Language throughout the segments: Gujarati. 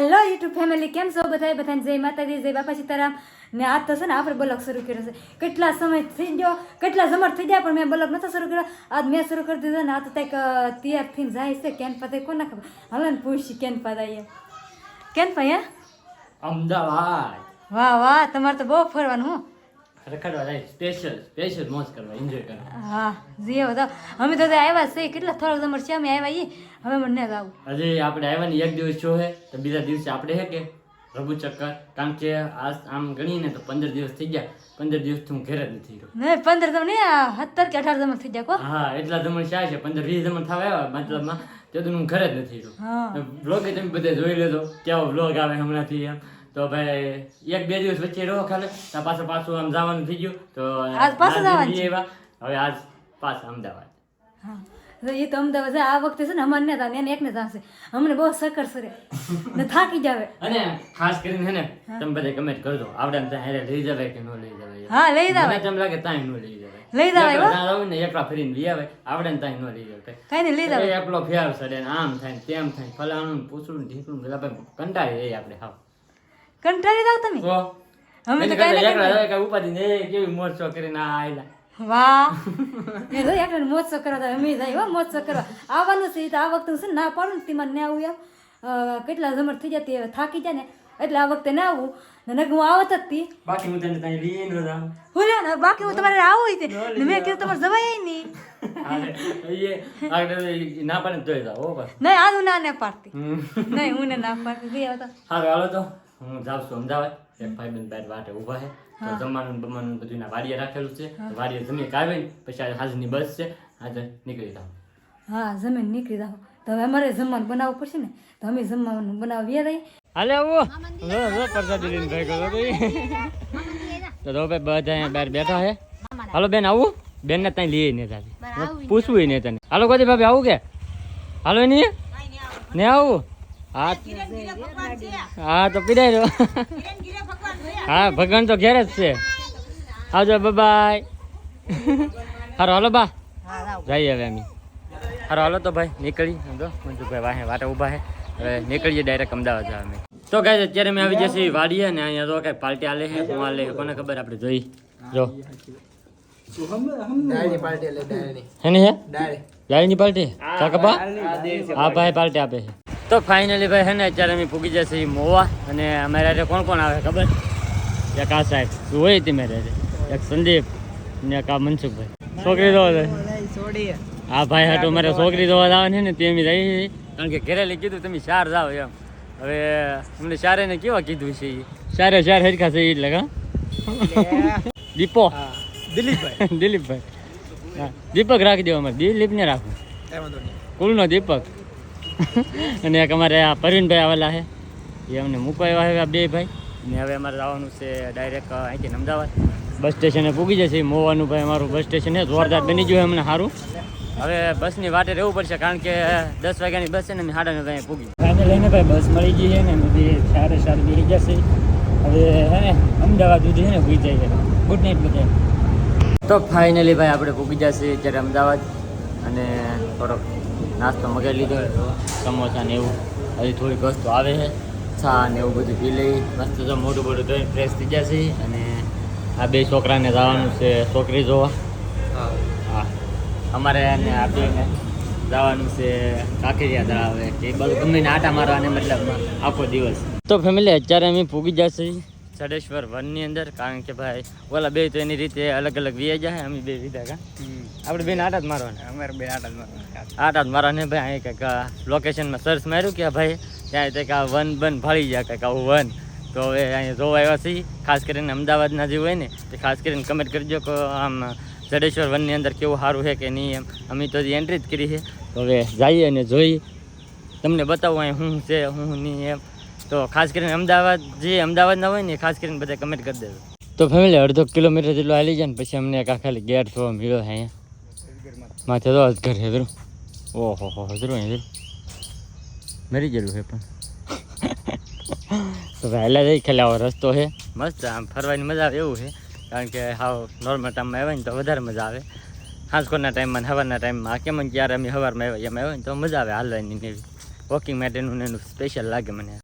હાલો યુટ્યુબ ફેમિલી કેમ છો બધા બધાને જય માતાજી જય બાપા સીતારામ ને આ તો છે ને આપણે બ્લોગ શરૂ કર્યો છે. કેટલા સમય થઈ ગયો? કેટલા જમર થઈ ગયા પણ મેં બ્લોગ નથી શરૂ કર્યો. આજ મેં શરૂ કરી દીધો ને આ તો કંઈક તૈયાર થઈને જાય છે. કેન પાતા કોને ખબર? હાલો ને પૂછી કેન પાતા કેન પાયા અમદાવાદ. વાહ વાહ તમારે તો બહુ ફરવાનું હું. રખડવા જાય. સ્પેશિયલ સ્પેશિયલ મોજ કરવા એન્જોય કરવા. હા જીઓ તો અમે તો આવ્યા છે કેટલા થોડાક જમર છે અમે આવ્યા ઈ હવે મને નથી આવું. હજી આપણે આવ્યા ને એક દિવસ છો હે તો બીજા દિવસે આપણે હે કે? રઘુ ચક્કર કારણ કે આ આમ ગણીએ ને તો પંદર દિવસ થઈ ગયા. પંદર દિવસ હું ઘરે જ નથી નહીં પંદર તો નહીં સત્તર કે અઢાર જમર થઈ ગયા કો? હા એટલા જમણ શા છે. પંદર વીસ જમણ થવા આવ્યા મતલબમાં. તે હું ઘરે જ નથી રહ્યો બ્લોગ તમે બધા જોઈ લેજો. કેવો બ્લોગ આવે હમણાંથી એમ. તો ભાઈ એક બે દિવસ વચ્ચે રહો ખાલી. ત્યાં પાછું પાછું આમ જવાનું થઈ ગયું. તો આજ પાછું જવાનું. હવે આજ પાછા અમદાવાદ. હા. એ તો અમદાવાદ આ વખતે છે ને અમારે ને એને એકને જાશે. અમને બહુ સકર સરે ને થાકી જાવે. અને ખાસ કરીને છે ને તમે બધા કમેન્ટ કરજો. આવડે ને ત્યાં હારે લઈ જવાય કે ન લઈ જવાય. હા લઈ જવાય. તમને તેમ લાગે ત્યાં ન લઈ જવાય. લઈ જવાય ના એકલા ફરીને લઈ આવે. આવડે ને ત્યાં ન લઈ જવાય. કઈ ને લઈ જવાય. એકલો ફેર સડે આમ થાય તેમ થાય ફલાણું પૂછડું ઢીકડું બધા કંટાળી જઈએ આપણે હાવ. કંટાળી જાવ તમે? અમે તો કઈ કે એકલા રહે કાંઈ ઉપાધિ ને કેવી મોજ મોરચો કરીને આયલા. વાહ. એ તો એકને મોજશો કરવા તો અમે જાય હો મોજશો કરવા. આવવાનું છે તો આ વખતે છે ના પાડું ને મને ને આવું એમ. કેટલા જમર થઈ જાય તે થાકી જાય ને એટલે આ વખતે ના આવું. ને હું આવત જ તી. બાકી હું તને ત્યાં લઈ ન જાઉં હું લ્યો બાકી હું તમારે આવું હોય તે. મેં કીધું તમારે જવાય નહીં. ના પાડે ને નહીં ના ને પાડતી. નહીં હું ને ના પાડતી. હારું હાલો તો. હું જાઉં છું અમદાવાદ. એક ભાઈ બંધ બાર વાટે ઊભા છે. તો જમવાનું બમવાનું બધું ના વાડીએ રાખેલું છે. વાડીએ જમી કાઢી પછી આજે હાજની બસ છે. આજે નીકળી જાઉં. હા જમીન નીકળી જાવ તો હવે અમારે જમવાનું બનાવવું પડશે ને? તો અમે જમવાનું બનાવીએ રહી. હાલે આવો. જો જો પ્રસાદ લઈને ભાઈ કરો. તો તો ભાઈ બધા અહીંયા બહાર બેઠા છે. હાલો બેન આવું? બેન ને ત્યાં લઈએ ને તારી પૂછવું ને તને. હાલો કોઈ ભાભી આવું કે? હાલો ની ને આવું? હા. હા તો પીડાઈ રહ્યો હા ભગવાન તો ઘેર જ છે. આવજો બાય હારો હાલો બા. જઈએ હવે અમે. હારો હાલો તો ભાઈ નીકળી. સમજો? મંજુભાઈ વાહે વાટે ઊભા હે. હવે નીકળીએ ડાયરેક્ટ અમદાવાદ જવા અમે. તો ગાય અત્યારે મેં આવી જશે વાડીએ ને અહીંયા તો કઈ પાર્ટી આલે છે હું આલે છે કોને ખબર? આપણે જોઈ જો. હે? ને હે ડાળીની પાર્ટી. હા ભાઈ પાર્ટી આપે છે. તો ફાઇનલી ભાઈ છે ને અત્યારે અમે પૂગી જશે મોવા અને અમારે રે કોણ કોણ આવે ખબર? એક આ સાહેબ. તું હોય તે મેરે એક સંદીપ ને એક આ મનસુખભાઈ. છોકરી જોવા જાય હા ભાઈ હાટુ મારે છોકરી જોવા જવાની છે ને તે અમે રહી કારણ કે ઘેરે લઈ કીધું તમે ચાર જાઓ એમ. હવે અમને ચારે ને કેવા કીધું છે? ચારે ચાર હરખા છે એટલે કા દીપો. દિલીપભાઈ. દિલીપભાઈ. હા. દીપક રાખી દેવા અમારે. દિલીપને કુલ નો દીપક. અને એક અમારે આ પરવીનભાઈ આવેલા છે. એ અમને મૂકવા છે આ બે ભાઈ. ને હવે અમારે આવવાનું છે ડાયરેક્ટ અહીંથી અમદાવાદ. બસ સ્ટેશને પૂગી જશે. મોવાનું ભાઈ અમારું બસ સ્ટેશન છે. જોરદાર બની ગયું અમને સારું હવે બસની વાટે રહેવું પડશે કારણ કે દસ વાગ્યાની બસ છે ને, અમે સાડા નવ અહીંયા પૂગી. ફાઇનલ લઈને ભાઈ બસ મળી ગઈ છે ને બધી સારે સારી બેસી જશે. હવે, હે ને, અમદાવાદ સુધી છે ને પૂગી જાય ગુડ નાઇટ બધા તો ફાઇનલી ભાઈ આપણે પૂગી જશે અત્યારે અમદાવાદ. અને થોડોક નાસ્તો મગાવી લીધો. સમોસા ને એવું. હજી થોડીક વસ્તુ આવે છે. ચા ને એવું બધું પી લઈ. મસ્ત તો મોટું મોટું ધોઈને ફ્રેશ થઈ જશે. અને આ બે છોકરાને જવાનું છે છોકરી જોવા. હા. અમારે અને આ બેને જવાનું છે કાંકરિયા તળાવે કે બધું ગમે આટા મારવાને મતલબમાં આખો દિવસ. તો ફેમિલી અત્યારે અમે પૂગી જશે. સડેશ્વર વનની અંદર કારણ કે ભાઈ ઓલા બે તો એની રીતે અલગ અલગ વ્યાજ જાય અમે બે વિધા કા. આપણે બે આટા જ મારવાના. અમારે બે આટા જ મારવાના. આટા જ મારવાને ભાઈ અહીં કંઈક લોકેશનમાં સર્ચ માર્યું કે ભાઈ ત્યાં કંઈક આ વન બન ફાળી જાય કંઈક આવું વન. તો હવે અહીંયા જોવા આવ્યા છીએ ખાસ કરીને અમદાવાદના જે હોય ને તે ખાસ કરીને કમેન્ટ કરજો કે આમ જડેશ્વર વનની અંદર કેવું સારું છે કે નહીં એમ. અમે તો હજી એન્ટ્રી જ કરી છે. તો હવે જઈએ અને જોઈએ તમને બતાવું અહીં શું છે શું નહીં એમ. તો ખાસ કરીને અમદાવાદ, જે અમદાવાદના હોય ને ખાસ કરીને બધા કમેન્ટ કરી દેજો. તો ફેમિલી અડધો કિલોમીટર જેટલો હાલી જાય ને પછી અમને ખાલી ગેર જોવા મળ્યો છે અહીંયા. માથે તો અજગર છે ધ્રુવ ઓહો, હો ધ્રુવ અહીં મરી ગયેલું છે પણ. તો વહેલા જઈ ખાલી આવો રસ્તો છે. મસ્ત આમ ફરવાની મજા આવે એવું છે. કારણ કે હાવ નોર્મલ ટાઈમમાં આવે ને તો વધારે મજા આવે. સાંજકોના ટાઈમમાં સવારના ટાઈમમાં કેમ ક્યારે અમે સવારમાં આવ્યા, એમ આવ્યા ને તો મજા આવે હાલવાની વોકિંગ માટેનું ને એનું સ્પેશિયલ લાગે મને.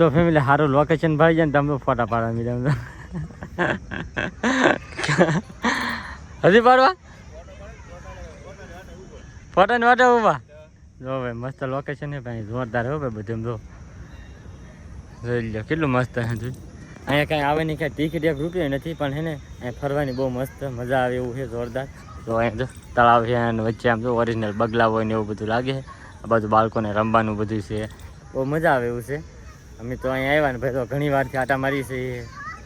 તો ફેમિલી સારું લોકેશન ભાઈ જાય ને તમે ફોટા પાડવા મીડમ હજી પાડવા? ફોટાની વાટે ઊભા જો ભાઈ, મસ્ત લોકેશન છે ભાઈ, જોરદાર હો ભાઈ બધું જો જોઈ લો કેટલું મસ્ત છે અહીંયા કાંઈ આવે નહીં, કાંઈ ટિકિટ એક રૂપિયા નથી, પણ હે ને, અહીંયા ફરવાની બહુ મસ્ત મજા આવે એવું છે, જોરદાર. તો અહીંયા જો, તળાવ છે અને વચ્ચે આમ જો ઓરિજિનલ બગલા હોય ને એવું બધું લાગે આ બાજુ બાળકોને રમવાનું બધું છે. બહુ મજા આવે એવું છે. અમે તો અહીંયા આવ્યા ને ભાઈ, તો ઘણી વારથી આટા મારી છે.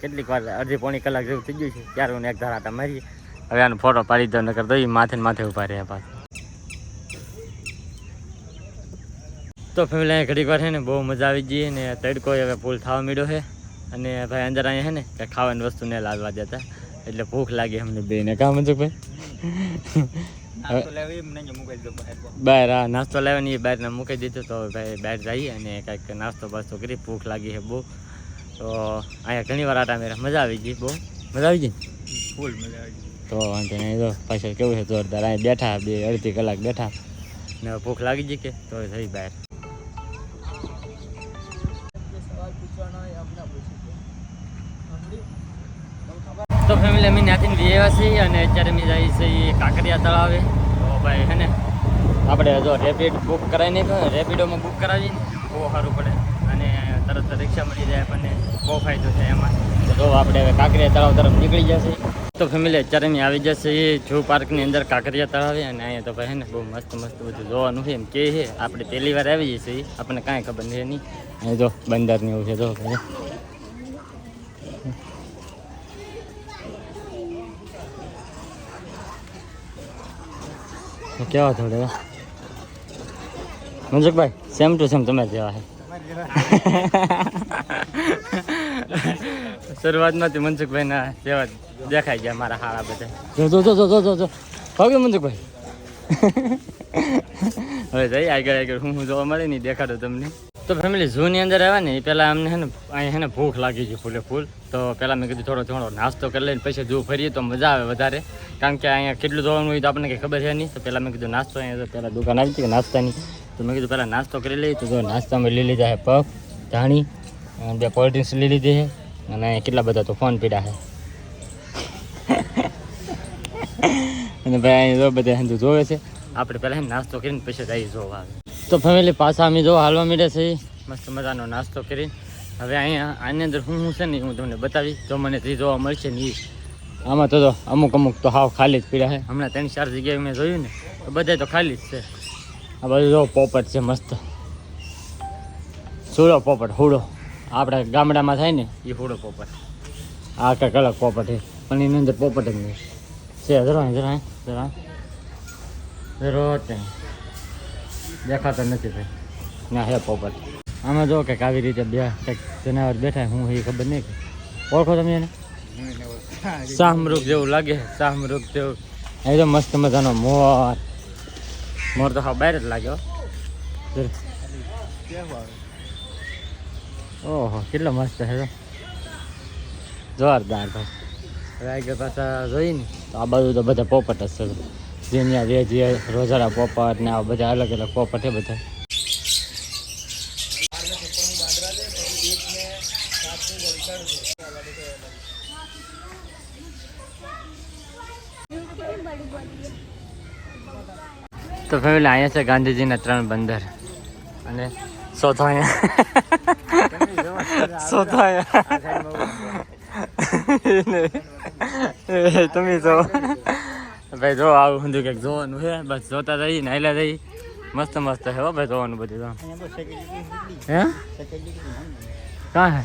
કેટલીક વાર અડધી પોણી કલાક જેવું થઈ ગયું છે. ત્યારે હું એક ધાર આટા મારીએ. હવે આનો ફોટો પાડી દો, નકર તો માથે ને માથે ઊભા રહ્યા પાછું. તો ફેમિલી અહીંયા ઘડીક વાર છે ને, બહુ મજા આવી ગઈ ને, તડકો હવે ફૂલ થવા માંડ્યો છે. અને ભાઈ અંદર અહીંયા છે ને, કંઈ ખાવાની વસ્તુ નહીં લાવવા દેતા એટલે ભૂખ લાગી અમને બેને કામ જ ભાઈ બહાર હા નાસ્તો લેવાની બહાર ને મૂકી દીધો તો ભાઈ બહાર જઈએ અને કાંઈક નાસ્તો બાસ્તો કરી ભૂખ લાગી છે બહુ. તો અહીંયા ઘણી વાર આટા મેરા મજા આવી ગઈ બહુ. મજા આવી ગઈ ફૂલ મજા આવી તો વાંધો નહીં પાછળ કેવું છે જોરદાર અહીંયા બેઠા બે અડધી કલાક બેઠા. ને ભૂખ લાગી ગઈ કે તો થઈ બહાર. તો ફેમિલી અમે ત્યાંથી વિયેવા છીએ અને અત્યારે અમે જઈએ છીએ કાંકરિયા તળાવે. તો ભાઈ હે ને, આપણે જો રેપિડ બુક કરાવી નહીં રેપિડોમાં બુક કરાવીએ બહુ સારું પડે. અને તરત રિક્ષા મળી જાય આપણને, બહુ ફાયદો છે એમાં. તો જો આપણે હવે કાંકરિયા તળાવ તરફ નીકળી જશે. તો ફેમિલી અત્યારે અમે આવી જશે એ જૂ પાર્કની અંદર કાંકરિયા તળાવે અને અહીંયા તો ભાઈ ને, બહુ મસ્ત મસ્ત બધું જોવાનું છે. એમ કે છે, આપણે પહેલી વાર આવી જઈએ છીએ, આપણને કાંઈ ખબર નહીં. અહીં જો બંદરને એવું છે, જો તો કેવા થોડે મંજુકભાઈ સેમ ટુ સેમ તમે જેવા છે. શરૂઆતમાંથી મનસુખભાઈ ના જેવા દેખાઈ ગયા મારા હારા બધા. જો જો જો જો જો જો હવે મનસુખભાઈ? હવે જઈ આગળ આગળ. હું જોવા મળે નહીં દેખાડો તમને. તો ફેમિલી ઝૂની અંદર આવ્યા ને, એ પહેલાં અમને હે ને અહીંયા હે ને ભૂખ લાગી છે ફૂલે ફૂલ. તો પહેલાં મેં કીધું થોડો થોડો નાસ્તો કરી લઈને પછી જો ફરીએ, તો મજા આવે વધારે. કારણ કે અહીંયા કેટલું જોવાનું હોય તો આપણને કંઈ ખબર છે નહીં. તો પહેલાં મેં કીધું નાસ્તો, અહીંયા પહેલાં દુકાન આવી હતી નાસ્તાની. તો મેં કીધું પહેલાં નાસ્તો કરી લઈએ. તો જો નાસ્તામાં લઈ લીધા છે પફ, ધાણી બે કોલ્ડ ડ્રિંક્સ લઈ લીધી છે. અને અહીંયા કેટલા બધા તો ફોન પીડા છે. અને ભાઈ અહીં જો બધા જોવે છે. આપણે પહેલાં નાસ્તો કરીને પછી જઈએ જોવા. આવે તો ફેમિલી પાછા અમે જો હાલવા મીડે છે. મસ્ત મજાનો નાસ્તો કરીને હવે અહીંયા આની અંદર શું શું છે ને એ હું તમને બતાવી જો મને જે જોવા મળશે ને એ આમાં તો જો અમુક અમુક તો હાવ ખાલી જ પીડા છે. હમણાં ત્રણ ચાર જગ્યાએ મેં જોયું ને તો બધા તો ખાલી જ છે. આ બાજુ જો પોપટ છે મસ્ત. સુડો પોપટ હુડો આપણે ગામડામાં થાય ને એ હુડો પોપટ. આ કંઈક અલગ પોપટ છે. પણ એની અંદર પોપટ જ નહીં. છે જરા જરા જરા. જરો ત્યાં દેખાતો નથી ભાઈ. ના, હે પોપટ. આમાં જો કંઈક આવી રીતે બે કંઈક જનાવર બેઠા, હું એ ખબર નહીં. કે ઓળખો તમે એને? શાહમૃગ જેવું લાગે, શાહમૃગ જેવું. એ મસ્ત મજાનો મોર. મોર તો હા બહાર જ લાગ્યો ઓહો, કેટલો મસ્ત છે જોરદાર, ભાઈ. રાઈ આગળ પાછા જોઈ ને તો આ બાજુ તો બધા પોપટ જ છે જેનિયા જે જે રોજારા પોપટ ને આ બધા અલગ અલગ પોપટ છે બધા. તો ફેમિલી અહીંયા છે ગાંધીજીના ત્રણ બંદર. અને ચોથો અહીંયા. ચોથો અહીંયા. તમે જો ભાઈ જો આવું બધું કંઈક જોવાનું છે બસ જોતા જઈએ નાયલા રહી જઈએ. મસ્ત મસ્ત છે હો ભાઈ જોવાનું બધું હે? કાં હે?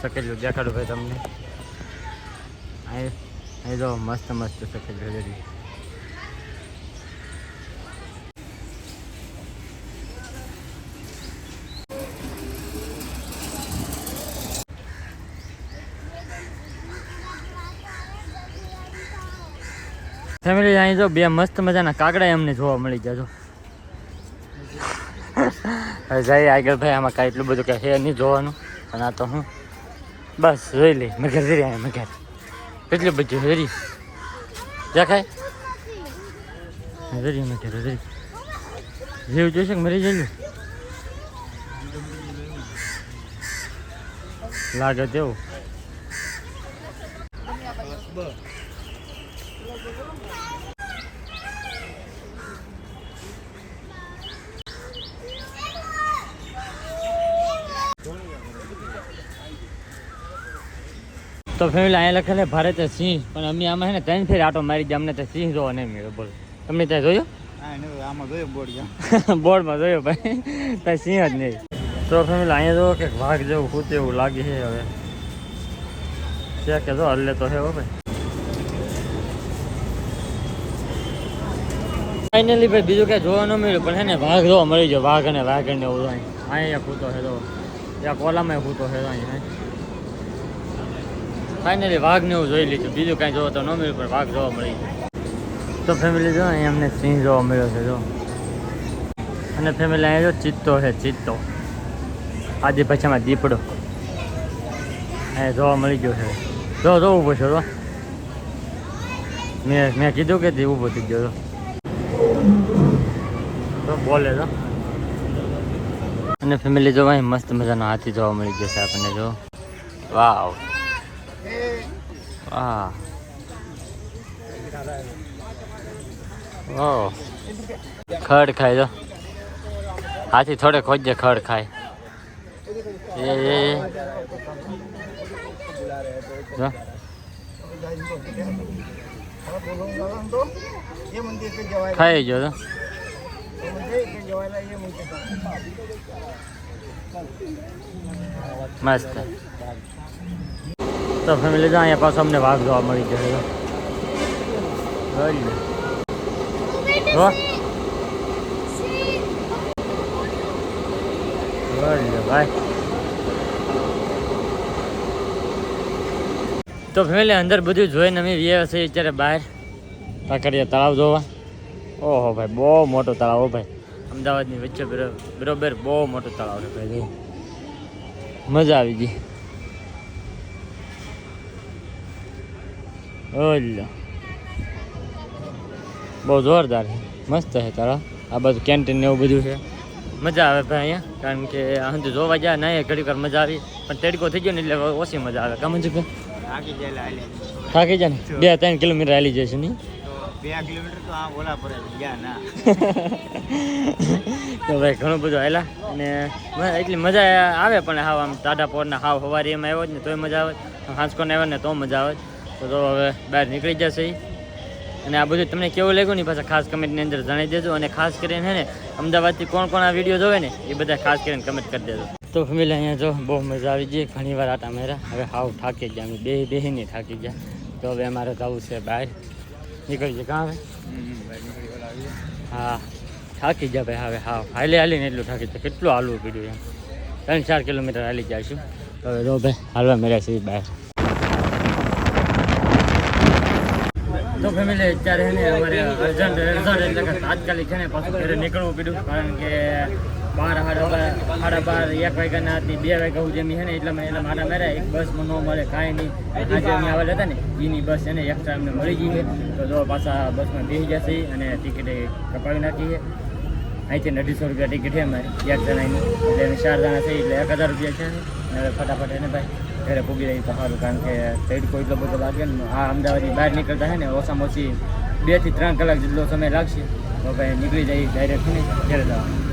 સકેલું દેખાડું ભાઈ તમને. અહીં અહીં જો મસ્ત મસ્ત સકેલું ફેમિલી અહીં જો બે મસ્ત મજાના કાગડા એમને જોવા મળી ગયા જો. જઈએ આગળ ભાઈ, આમાં કાંઈ એટલું બધું કંઈ છે નહીં જોવાનું. પણ આ તો હું બસ જોઈ લઈ મેં ઘર જરી મેં ઘર કેટલું બધું જરી દેખાય જરી મેં ઘર જરી જીવ જોઈશે કે મરી જઈ લાગે તેવું. તો ફેમિલી અહીંયા લખેલે ભારતે સિંહ. પણ અમે આમાં છે ને ત્રણ ફેર આટો મારી ગયા અમને તો સિંહ જોવા નહીં મળ્યો બોલો. તમે ત્યાં જોયો? આમાં જોયો બોર્ડ બોર્ડમાં જોયો ભાઈ. ત્યાં સિંહ જ નહીં. તો ફેમિલી અહીંયા જોવો કે વાઘ જેવું કૂતે એવું લાગે છે હવે. ત્યાં કે જો હલ્લે તો હે ભાઈ. ફાઇનલી ભાઈ બીજું ક્યાંય જોવા ન મળ્યું પણ હે ને વાઘ જોવા મળી ગયો વાઘ અને વાઘ ને એવું અહીં અહીંયા કૂતો છે તો ત્યાં કોલામાં કૂતો છે તો અહીંયા. ફાઇનલી વાઘ ને એવું જોઈ લીધું. બીજું કાંઈ જોવા તો ન મળ્યું, પણ વાઘ જોવા મળી ગયો. તો ફેમિલી જો, અહીંયા અમને સિંહ જોવા મળ્યો છે, જો. અને ફેમિલી અહીંયા જો, ચિત્તો છે, ચિત્તો. આદિ ભાષામાં દીપડો. અહીંયા જોવા મળી ગયો છે. જો જો, ઊભો છે તો મેં મેં કીધું કે તે ઊભો થઈ ગયો તો બોલે તો અને ફેમિલી જો, અહીં મસ્ત મજાનો હાથી જોવા મળી ગયો છે આપણને, જો. વાવ. à ઓ ખડ ખાય જો હાથી થોડે ખોજે ખડ ખાય એ ખાઈ ગયો તો મસ્ત તો ફેમિલી તો અહીંયા પાછો અમને વાઘ જોવા મળી ગયો છે લે. જો લે ભાઈ તો ફેમિલી અંદર બધું જોઈને અમે વ્યા છે અત્યારે બહાર. કાંકરિયા તળાવ જોવા. ઓહો ભાઈ, બહુ મોટો તળાવ ભાઈ. અમદાવાદની વચ્ચે બરો- બરોબર બહુ મોટો તળાવ છે ભાઈ. મજા આવી ગઈ. ઓલ્લો બહુ જોરદાર છે. મસ્ત છે તારા. આ બધું કેન્ટીન ને એવું બધું છે. મજા આવે ભાઈ અહીંયા. કારણ કે હજુ જોવા ગયા ના ઘડીક વાર મજા આવી. પણ તેડકો થઈ ગયો ને એટલે ઓછી મજા આવે. કામ જ થાકી જાય ને? બે ત્રણ કિલોમીટર હાલી જાય છે નહીં બે કિલોમીટર તો ભાઈ ઘણું બધું આવેલા અને એટલી મજા આવે પણ હાવ આમ ટાટા પોરના હાવ હવારી એમાં આવ્યો જ ને તોય મજા આવે. હાંચકોને આવ્યો ને તો મજા આવે. તો હવે બહાર નીકળી જશે. અને આ બધું તમને કેવું લાગ્યું ને પાછા ખાસ કમેન્ટની અંદર જણાવી દેજો. અને ખાસ કરીને હે ને, અમદાવાદથી કોણ કોણ આ વીડિયો જોવે ને એ બધા ખાસ કરીને કમેન્ટ કરી દેજો. તો ફેમિલી અહીંયા જો, બહુ મજા આવી ગઈ. ઘણી વાર આટા મેરા હવે હાવ થાકી ગયા. અમે બે બેહીને થાકી ગયા. તો હવે અમારે જવું છે બહાર. નીકળી જાય કાં હવે? હા. થાકી જાય ભાઈ હવે હા હાલે હાલીને એટલું થાકી જાય કેટલું હાલવું પડ્યું એમ. ત્રણ ચાર કિલોમીટર હાલી જઈશું તો હવે જો ભાઈ, હાલવા મેળ્યા છે બહાર. તો ફેમિલી અત્યારે છે ને અમારે અર્જન્ટ અર્જન્ટ એટલે કે તાત્કાલિક છે ને પાછું ઘરે નીકળવું પડ્યું. કારણ કે બાર, સાડા બાર સાડા બાર, એક વાગ્યાના હતી, બે વાગ્યા હું જેમી છે ને એટલે મને એટલે મારા મેરા એક બસમાં ન મળે, કાંઈ નહીં. આજે અમે આવેલા હતા ને એની બસ એને ને એક્સ્ટ્રા અમને મળી ગઈ છે. તો જો પાછા બસમાં બેસી જશે અને ટિકિટ કપાવી નાખી છે. અહીંથી અઢીસો રૂપિયા ટિકિટ છે અમારે. એક જણાની. એટલે અમે ચાર જણા છે એટલે એક હજાર રૂપિયા છે. ને ફટાફટ એને ભાઈ ઘરે પૂગી રહી તો સારું, કારણ કે તડકો એટલો બધો લાગે ને આ અમદાવાદની બહાર નીકળતા છે ને, ઓછામાં ઓછી બેથી ત્રણ કલાક જેટલો સમય લાગશે. તો ભાઈ નીકળી જાય ડાયરેક્ટ ને ઘરે જવાનું.